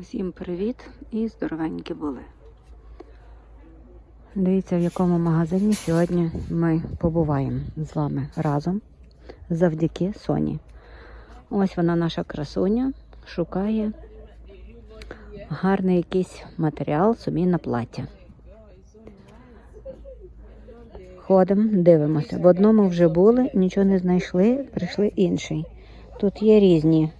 Усім привіт і здоровенькі були. Дивіться, в якому магазині сьогодні ми побуваємо з вами разом завдяки Соні. Ось вона наша красуня, шукає гарний якийсь матеріал собі на плаття. Ходимо, дивимося. В одному вже були, нічого не знайшли, прийшли інший. Тут є різні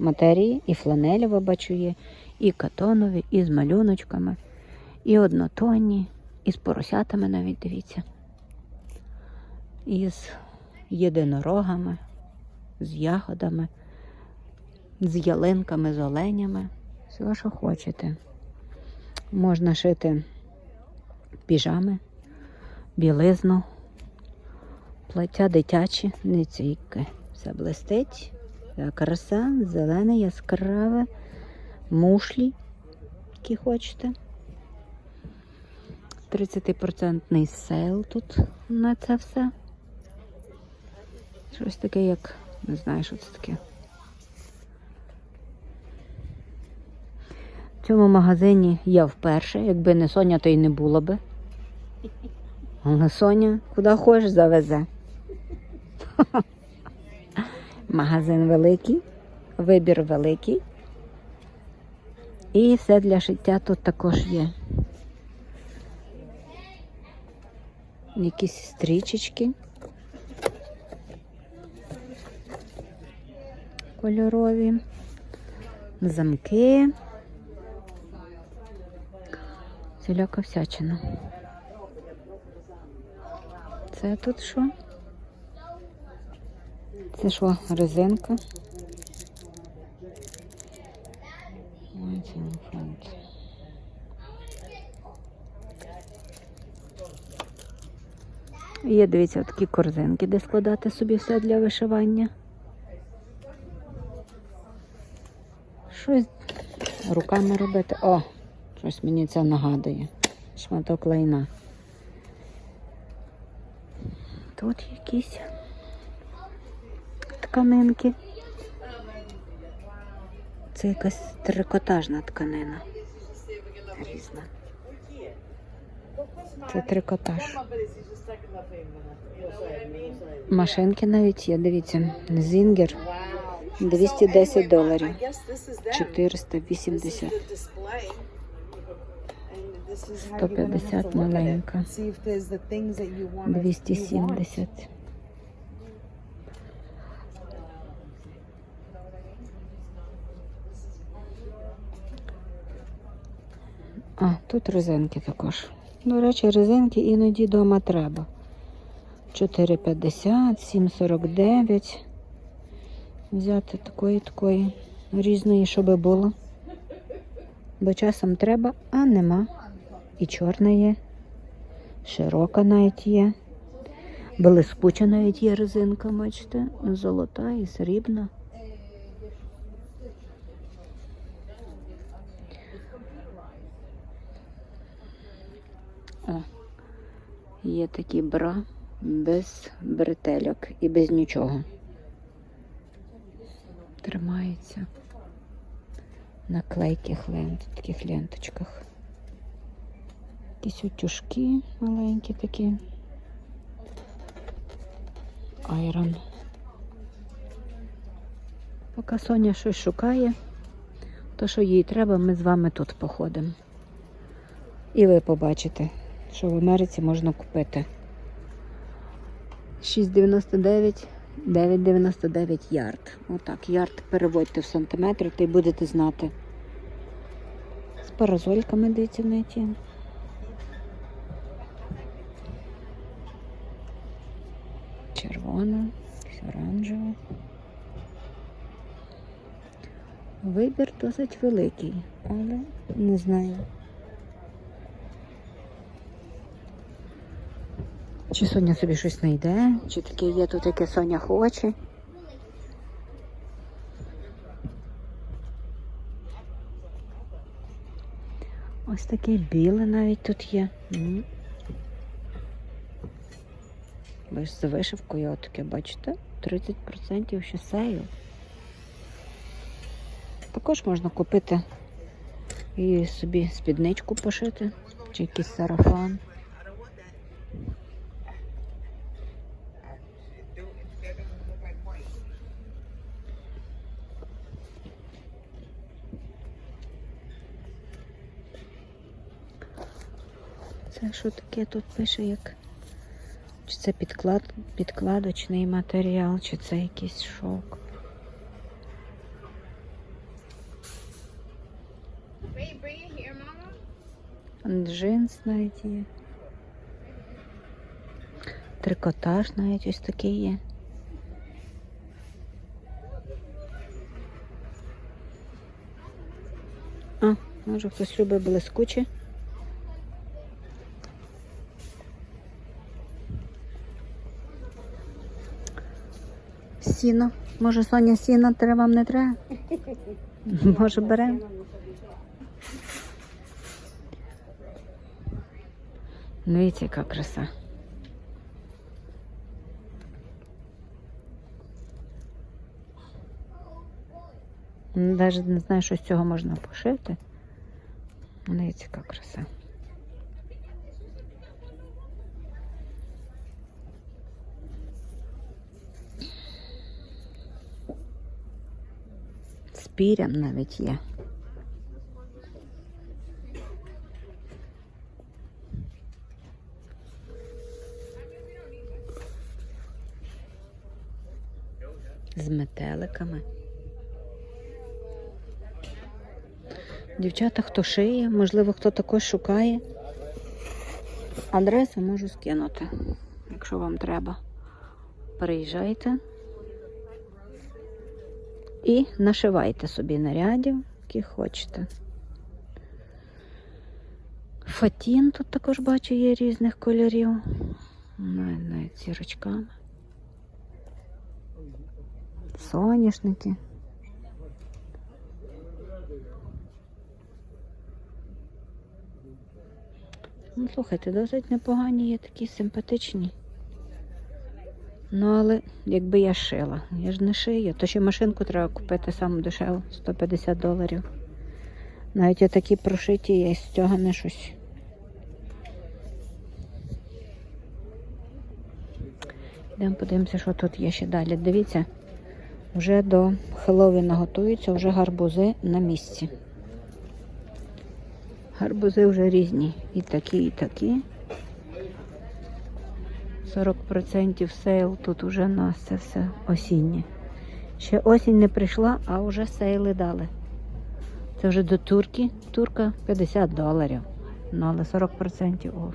матерії, і фланелева бачу є, і катонові, і з малюночками, і однотонні, і з поросятами навіть дивіться. І з єдинорогами, з ягодами, з ялинками, з оленями. Все, що хочете. Можна шити піжами, білизну, плаття дитячі, не ційки. Все блистить. Така краса, зелене, яскраве, мушлі, які хочете. 30% сейл тут на це все. Щось таке, як не знаю, що це таке. В цьому магазині я вперше, якби не Соня, то й не було би. Але Соня куди хочеш завезе. Магазин великий, вибір великий. І все для шиття тут також є. Якісь стрічечки. Кольорові, замки. Всіляка всячина. Це тут що? Це що, резинка? Є, дивіться, такі корзинки, де складати собі все для вишивання. Щось руками робити. О, щось мені це нагадує. Шматок лайна. Тут якісь тканинки. Це якась трикотажна тканина. Різна. Це трикотаж. Машинки навіть є, дивіться. Зінгер 210 доларів. 480. 150 маленька. 270. А, тут резинки також. До речі, резинки іноді вдома треба. 4,50, 7,49. Взяти такої, такої різної, щоб було. Бо часом треба, а нема. І чорна є, широка навіть є. Блискуча навіть є резинка, бачите, золота і срібна. О, є такі бра без бретельок і без нічого. Тримається на клейких лент, таких ленточках. Якісь утюжки маленькі такі. Айрон. Поки Соня щось шукає, то що їй треба, ми з вами тут походимо. І ви побачите, що в Америці можна купити. 6,99, 9,99 ярд. Отак, ярд переводьте в сантиметри, та й будете знати. З паразольками дивіться в неті. Червона, оранжева. Вибір досить великий, але не знаю. Чи Соня собі щось знайде, чи таке є тут, яке Соня хоче. Ось таке біле навіть тут є. М. Ви ж з вишивкою отаке, бачите? 30% ще сейл. Також можна купити І собі спідничку пошити, чи якийсь сарафан. Це що таке тут пише як? Чи це підклад, підкладочний матеріал, чи це якийсь шок? Джинс навіть. Трикотаж навіть ось такий є. А, може хтось любить блискуче. Сіно. Може, Соня, сіно треба вам не треба? Може, беремо? Дивіться, яка краса. Навіть не знаю, що з цього можна пошити. Дивіться, яка краса. Пірям навіть є. з метеликами. Дівчата, хто шиє, можливо, хто також шукає. Адресу можу скинути, якщо вам треба. Приїжджайте і нашивайте собі нарядів, які хочете. Фатін тут також бачу є різних кольорів. Навіть навіть зірочками. Соняшники. Ну, слухайте, досить непогані є такі симпатичні. Ну, але якби я шила, я ж не шию, то ще машинку треба купити саму дешеву, 150 доларів. Навіть отакі прошиті є з цього не щось. Йдемо подивимося, що тут є ще далі. Дивіться, вже до Хеллоуіна готуються, вже гарбузи на місці. Гарбузи вже різні. І такі, і такі. 40% сейл тут уже нас це все осіннє. Ще осінь не прийшла, а вже сейли дали. Це вже до турки. Турка 50 доларів. Ну, але 40% оф.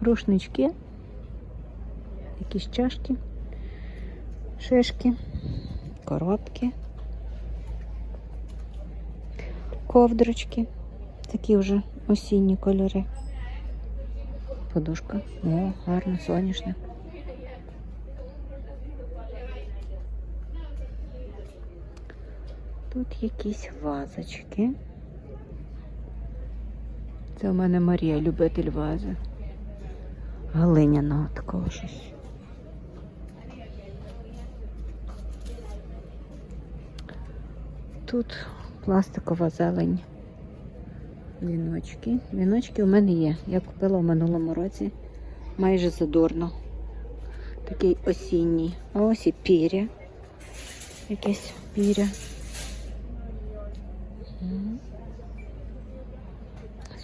Рушнички, якісь чашки, шишки, коробки, ковдрочки. Такі вже осінні кольори. Подушка. О, гарно, соняшник. Тут якісь вазочки. Це у мене Марія, любитель вази. Глиняного такого щось. Тут пластикова зелень. Віночки. Віночки у мене є. Я купила в минулому році майже задорно. Такий осінній. А ось і піря. Якесь піря.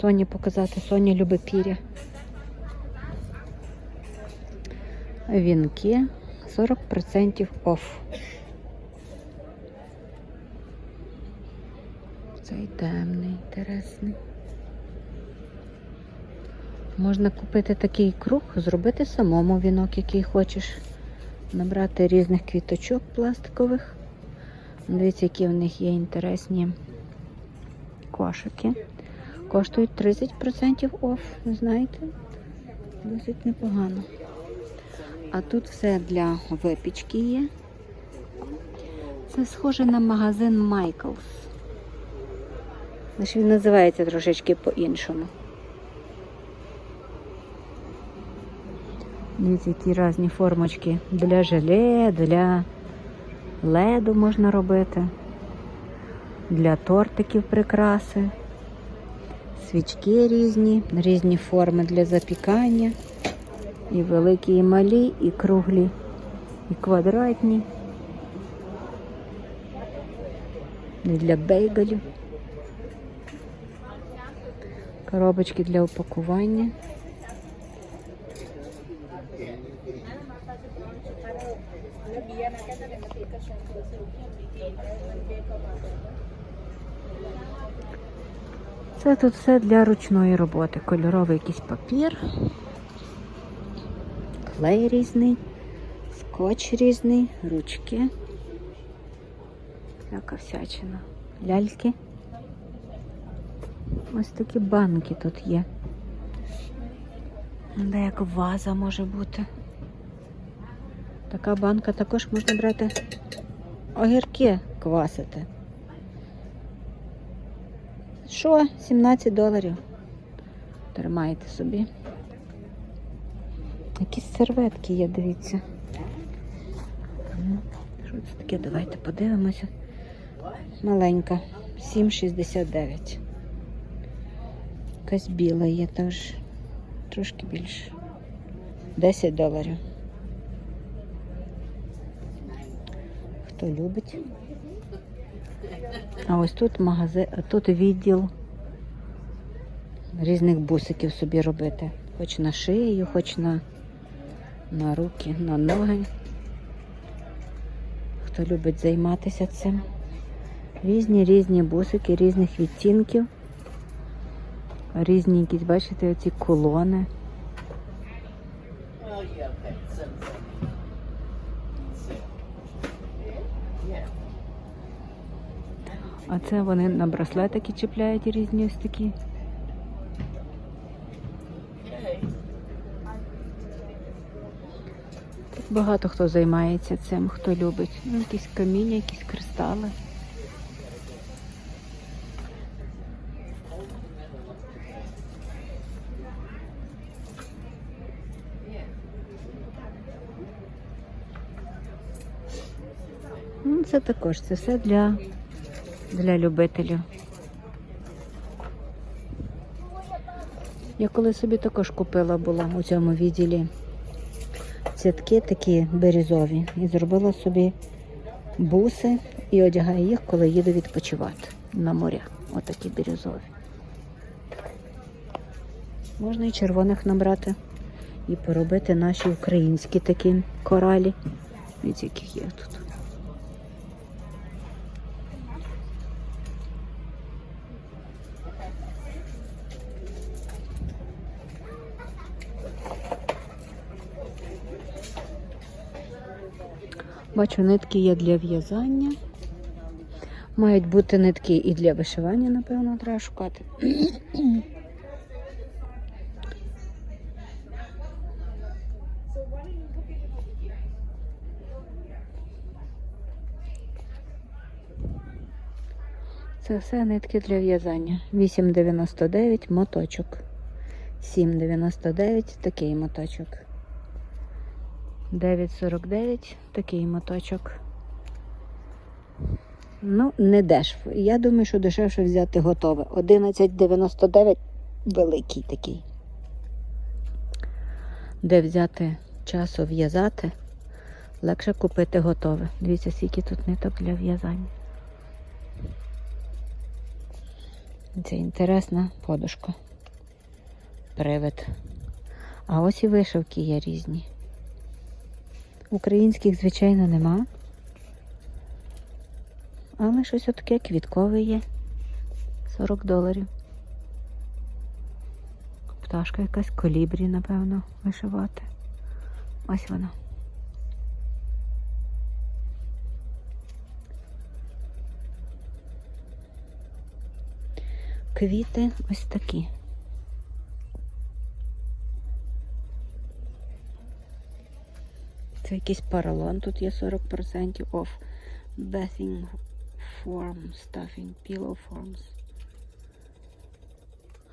Соні показати. Соня любить піря. Вінки 40% оф. Цей темний, інтересний. Можна купити такий круг, зробити самому вінок, який хочеш. Набрати різних квіточок пластикових. Дивіться, які в них є інтересні кошики. Коштують 30% оф, знаєте? Досить непогано. А тут все для випічки є. Це схоже на магазин Майклс. Лише він називається трошечки по-іншому. Дивіться, які різні формочки для желе, для леду можна робити, для тортиків прикраси. свічки різні, різні форми для запікання. І великі, і малі, і круглі, і квадратні. І для бейгалів. Коробочки для упакування. Це тут все для ручної роботи. Кольоровий якийсь папір, клей різний, скотч різний, ручки. Всяка всячина. Ляльки. Ось такі банки тут є. Де як ваза може бути. Така банка також можна брати огірки квасити. Що? 17 доларів. Тримайте собі. Якісь серветки є, дивіться. Що це таке? Давайте подивимося. Маленька. 7,69. Якась біла є теж. Трошки більше. 10 доларів. Хто любить? А ось тут магазин, тут відділ різних бусиків собі робити. Хоч на шию, хоч на, на руки, на ноги. Хто любить займатися цим. Різні різні бусики, різних відтінків. Різні якісь, бачите, оці колони. А це вони на браслетики чіпляють різні ось такі. Багато хто займається цим, хто любить. Ну, якісь каміння, якісь кристали. Ну, це також це все для, для любителів. Я коли собі також купила була у цьому відділі цятки такі березові і зробила собі буси і одягаю їх, коли їду відпочивати на моря. Отакі бірюзові. Можна і червоних набрати і поробити наші українські такі коралі. Від яких є тут. Бачу, нитки є для в'язання. Мають бути нитки і для вишивання, напевно, треба шукати. Це все нитки для в'язання. 8,99 моточок. 7,99 такий моточок. 9,49 такий моточок. Ну, не дешево. Я думаю, що дешевше взяти готове. 11,99 великий такий. Де взяти часу в'язати, легше купити готове. Дивіться, скільки тут ниток для в'язання. Це інтересна подушка. Привид. А ось і вишивки є різні. Українських, звичайно, нема. Але щось отаке квіткове є. 40 доларів. Пташка якась колібрі, напевно, вишивати. Ось вона. Квіти ось такі. Це якийсь поролон, тут є 40% off bathing form, stuffing, pillow forms.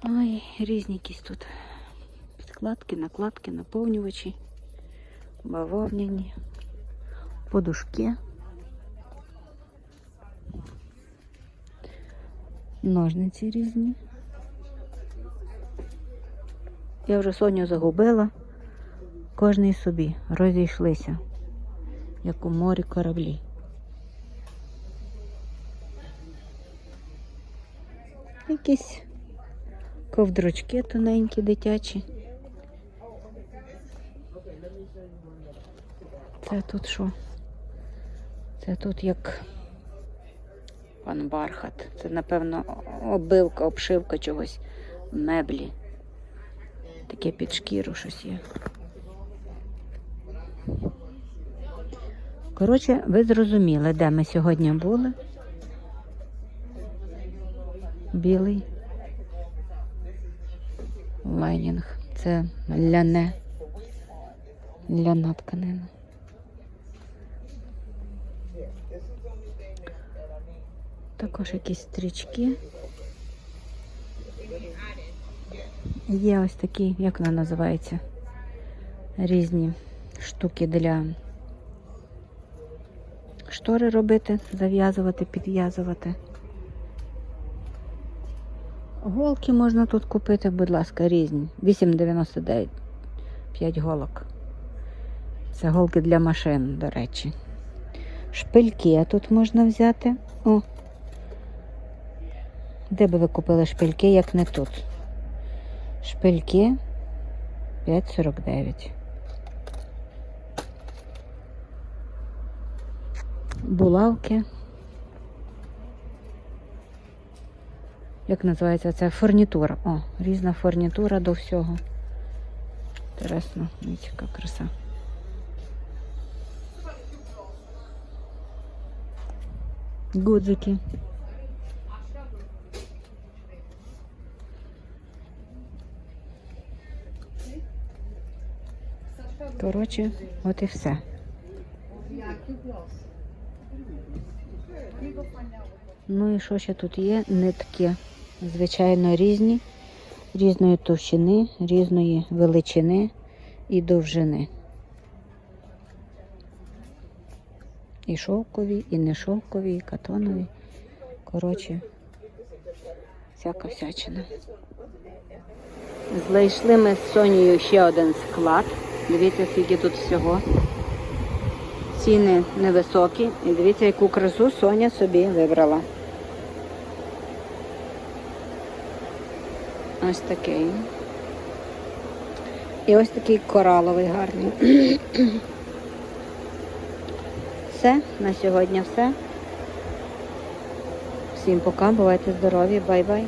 Ой, різні якісь тут підкладки, накладки, наповнювачі, бавовняні, подушки. Ножниці різні. Я вже Соню загубила. Кожний собі розійшлися, як у морі кораблі. Якісь ковдручки тоненькі, дитячі. Це тут що? Це тут як пан Бархат. Це, напевно, оббивка, обшивка чогось, меблі. Таке під шкіру щось є. Коротше, ви зрозуміли, де ми сьогодні були. Білий лайнінг. Це ляне. Ляна тканина. Також якісь стрічки. Є ось такі, як вона називається, різні штуки для штори робити, зав'язувати, підв'язувати. Голки можна тут купити, будь ласка, різні. 8,99. 5 голок. Це голки для машин, до речі. Шпильки тут можна взяти. О. Де би ви купили шпильки, як не тут? Шпильки 5,49. Булавки. Як називається це? Фурнітура. О, різна фурнітура до всього. Інтересно, яка краса. Гудзики. Коротше, от і все. Ну і що ще тут є? Нитки, звичайно, різні, різної товщини, різної величини і довжини. І шовкові, і не шовкові, і катонові. Коротше, всяка всячина. Знайшли ми з Сонією ще один склад. Дивіться, скільки тут всього. Ціни невисокі. І дивіться, яку красу Соня собі вибрала. Ось такий. І ось такий кораловий гарний. Все, на сьогодні все. Всім пока, бувайте здорові, бай-бай.